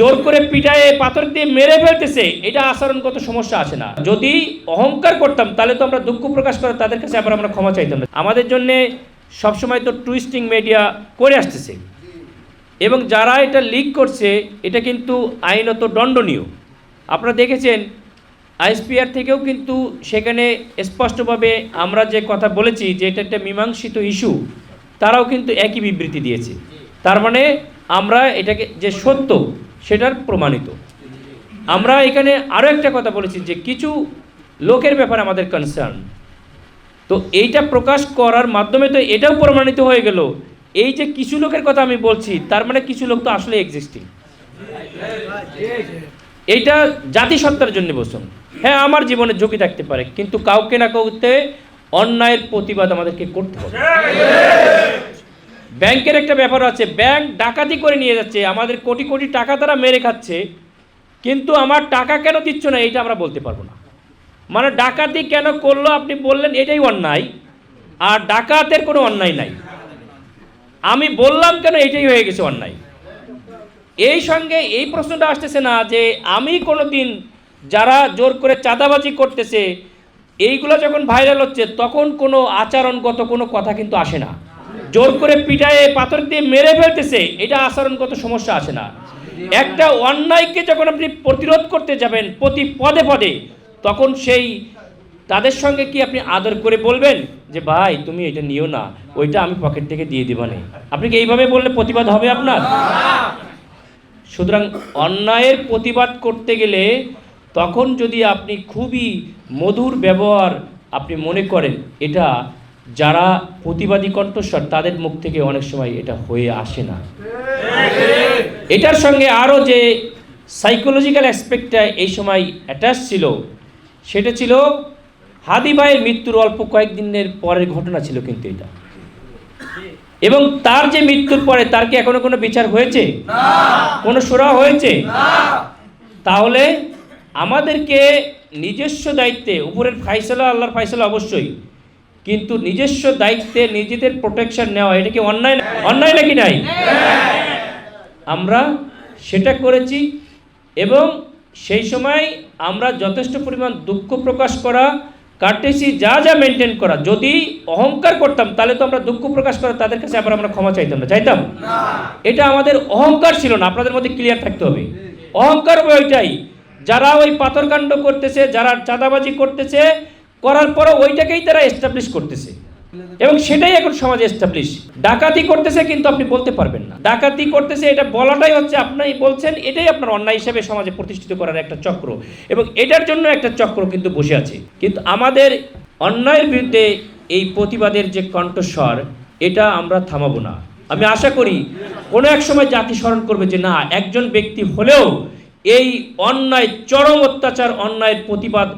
জোর করে পিটায়ে পাথর দিয়ে মেরে ফেলতেছে, এটা আচরণগত সমস্যা আছে না। যদি অহংকার করতাম, তাহলে তো আমরা দুঃখ প্রকাশ করে তাদের কাছে আবার আমরা ক্ষমা চাইতাম না। আমাদের জন্য সবসময় তো টুইস্টিং মিডিয়া করে আসতেছে। এবং যারা এটা লিক করছে, এটা কিন্তু আইনত দণ্ডনীয়। আপনারা দেখেছেন, আইএসপিআর থেকেও কিন্তু সেখানে স্পষ্টভাবে আমরা যে কথা বলেছি, যে এটা একটা মীমাংসিত ইস্যু তারাও কিন্তু একই বিবৃতি দিয়েছে। তার মানে আমরা এটাকে, যে সত্য সেটার প্রমাণিত। আমরা এখানে আরও একটা কথা বলেছি যে কিছু লোকের ব্যাপারে আমাদের কনসার্ন তো এইটা প্রকাশ করার মাধ্যমে তো এটাও প্রমাণিত হয়ে গেল। এই যে কিছু লোকের কথা আমি বলছি, তার মানে কিছু লোক তো আসলে এক্সিস্টিং এইটা জাতিসত্তার জন্য বসুন। হ্যাঁ আমার জীবনে ঝুঁকি থাকতে পারে, কিন্তু কাউকে না কাউকে অন্যায়ের প্রতিবাদ আমাদেরকে করতে হবে। ব্যাংকের একটা ব্যাপার আছে। ব্যাংক ডাকাতি করে নিয়ে যাচ্ছে। আমাদের কোটি কোটি টাকা তারা মেরে খাচ্ছে। কিন্তু আমার টাকা কেন দিচ্ছ না, এইটা আমরা বলতে পারব না। মানে ডাকাতি কেন করল আপনি বললেন, এটাই অন্যায়। আর ডাকাতের কোনো অন্যায় নাই। আমি বললাম কেন এটাই হয়ে গেছে অন্যায়। এই সঙ্গে এই প্রশ্নটা আসতেছে না যে, আমি কোনো দিন যারা জোর করে চাঁদাবাজি করতেছে, এইগুলো যখন ভাইরাল হচ্ছে, তখন কোনো আচরণগত কোনো কথা কিন্তু আসে না। জোর করে পিটায়ে, পাথর দিয়ে মেরে ফেলতেছে, এটা আচরণগত সমস্যা আছে না। একটা অন্যায়কে যখন আপনি প্রতিরোধ করতে যাবেন প্রতি পদে পদে, তখন সেই তাদের সঙ্গে কি আপনি আদর করে বলবেন যে, ভাই, তুমি এটা নিও না, ওইটা আমি পকেট থেকে দিয়ে দিবানে আপনি কি এইভাবে বললে প্রতিবাদ হবে আপনার? সুতরাং অন্যায়ের প্রতিবাদ করতে গেলে তখন যদি আপনি খুবই মধুর ব্যবহার আপনি মনে করেন, এটা যারা প্রতিবাদী কণ্ঠস্বর তাদের মুখ থেকে অনেক সময় এটা হয়ে আসে না। এটার সঙ্গে আরও যে সাইকোলজিক্যাল অ্যাসপেক্টটা এই সময় অ্যাটাচ ছিল সেটা ছিল হাদি ভাইয়ের মৃত্যুর অল্প কয়েকদিনের পরের ঘটনা ছিল কিন্তু এটা। এবং তার যে মৃত্যুর পরে তার কি এখনও কোনো বিচার হয়েছে? কোনো সুরা হয়েছে? তাহলে আমাদেরকে নিজস্ব দায়িত্বে উপরের ফাইসলা আল্লাহর ফাইসলা অবশ্যই কিন্তু নিজস্ব দায়িত্বে নিজেদের প্রোটেকশন নেওয়া, এটা কি অন্যায় অন্যায় নাকি নাই? আমরা সেটা করেছি এবং সেই সময় আমরা যথেষ্ট পরিমাণ দুঃখ প্রকাশ করা কার্টেসি যা যা মেনটেন করা, যদি অহংকার করতাম, তাহলে তো আমরা দুঃখ প্রকাশ করা, তাদের কাছে আবার আমরা ক্ষমা চাইতাম না। চাইতাম? এটা আমাদের অহংকার ছিল না, আপনাদের মধ্যে ক্লিয়ার থাকতে হবে। অহংকার হবে ওইটাই। যারা ওই পাথরকাণ্ড করতেছে, যারা চাঁদাবাজি করতেছে করার পরও ওইটাকেই তারা এস্টাবলিশ করতেছে। এবং সেটাই এখন সমাজে এস্টাবলিশ ডাকাতি করতেছে কিন্তু আপনি বলতে পারবেন না। ডাকাতি করতেছে, এটা বলাটাই হচ্ছে আপনি বলছেন, এটাই আপনার অন্যায় হিসেবে সমাজে প্রতিষ্ঠিত করার একটা চক্র। এবং এটার জন্য একটা চক্র কিন্তু বসে আছে। কিন্তু আমাদের অন্যায়ের বিরুদ্ধে এই প্রতিবাদের যে কণ্ঠস্বর, এটা আমরা থামাবো না। আমি আশা করি কোনো এক সময় জাতি স্মরণ করবে যে না, একজন ব্যক্তি হলেও এই অন্যায়, চরম অত্যাচার, অন্যায়ের প্রতিবাদ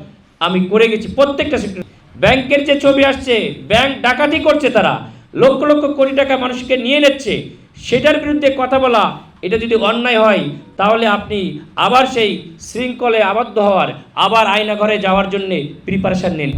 আমি করে গেছি প্রত্যেকটা সেক্টর ব্যাংকের যে ছবি আসছে, ব্যাংক ডাকাতি করছে তারা, লক্ষ লক্ষ কোটি টাকা মানুষকে নিয়ে নিচ্ছে, সেটার বিরুদ্ধে কথা বলা, এটা যদি অন্যায় হয়, তাহলে আপনি আবার সেই শৃঙ্খলে আবদ্ধ হওয়ার, আবার আয়নাঘরে যাওয়ার জন্যে প্রিপারেশান নিন।